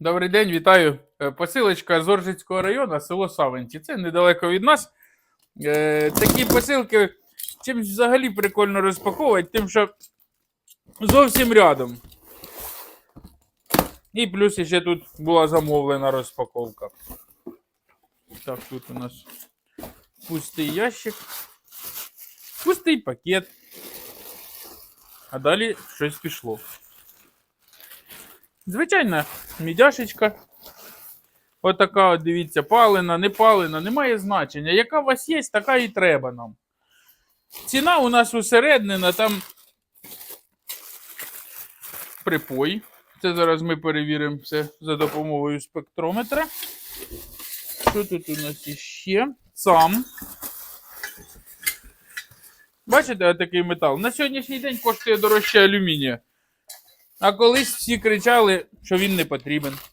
Добрий день, вітаю. Е, Посилочка з Оржицького району, село Савенці. Це недалеко від нас. Е, Такі посилки чимось взагалі прикольно розпаковувати, тим, що зовсім рядом. І плюс ще тут була замовлена розпаковка. Так, тут у нас пустий ящик, пустий пакет. А далі щось пішло. Звичайна мідяшечка. Отака, от, дивіться, палена, не палена, немає значення. Яка у вас є, така і треба нам. Ціна у нас усереднена, там припой. Це зараз ми перевіримо все за допомогою спектрометра. Що тут у нас іще? Сам. Бачите, отакий метал. На сьогоднішній день коштує дорожче алюмінія. А колись всі кричали, що він не потрібен.